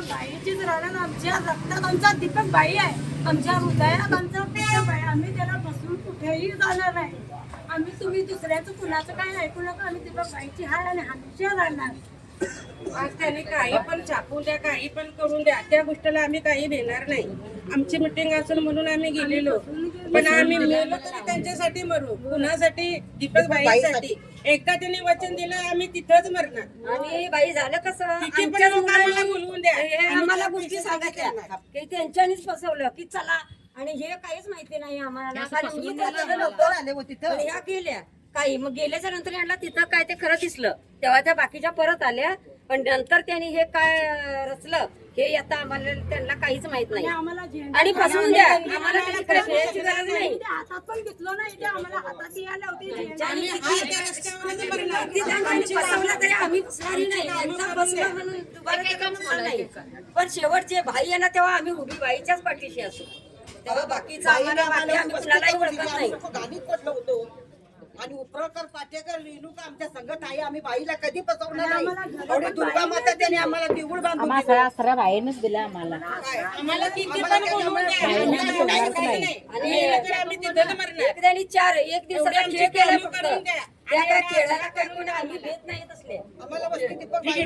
बाईचीच राहणार आमच्या रक्तात आमचा दीपक बाई आहे. आमच्या हृदयात आमचा दीपक आहे. आम्ही त्याला बसून कुठेही जाणार नाही. आम्ही तुम्ही दुसऱ्याचं कुणाचं काही ऐकू नका. आम्ही दीपक बाईची हाय आणि हमेशा राहणार. आज काही पण छापून द्या काही पण करून द्या. त्या गोष्टीला आम्ही काही देणार नाही. आमची मिटिंग असेल म्हणून आम्ही गेलेलो. पण आम्ही मेलो तरी त्यांच्यासाठी मरू. कुणासाठी? दीपक बाईसाठी. एकदा त्यांनी वचन दिलं आम्ही तिथंच मरणार. आणि बाई झालं कसं? किती पण आमच्याच लोक आम्हाला मुलांना बोलवून द्या. हे आम्ही आम्हाला गोष्टी सांगायच्या. की त्यांच्यानीच फसवलं की चला. आणि हे काहीच माहिती नाही आम्हाला. कारण मी त्याला नव्हतं. पण ह्या गेल्या. काही. मग गेल्याच्यानंतर यांना तिथं काय ते खरं दिसलं. तेव्हा त्या बाकीच्या परत आल्या. पण नंतर त्यांनी हे काय रचलं हे आता आम्हाला त्यांना काहीच माहीत नाही. आणि आम्हाला झेंडा आणि फसवून द्या. आम्हाला त्याची गरज नाही. हातात पण घेतलं नाही ते आम्हाला हातात यायला होते झेंडा. आम्ही हाय त्या रस्त्यावरच मरणार. किती जणांनी फसवलं तरी आम्ही फसणारी नाही. यांचा फसलं म्हणून दुबारा काही म्हणणार नाही. पण शेवटचे भाई आहे ना तेव्हा आम्ही उभी बाईच्याच पाठीशी असू. तेव्हा बाकीचं आम्हाला बाकी आम्ही कुणालाही ओळखत नाही. उपरकर पाटेकर रेणुका आमच्या संगत आहे आम्ही बाईला कधी फसवलं नाही? एवढी दुर्गा माता त्याने आम्हाला देऊळ बांधून दिलं. आम्हाला. बाहेरच दिला आम्हाला आम्हाला काही नाही. आणि आम्ही मरणार. एक आणि चार एक दिवसाचा एवढी खेळ आमची केला कामं फक्त करून द्या. त्या काय खेळाला करून आम्ही भेट नाही असले आम्हाला वस्ती दीपक बाई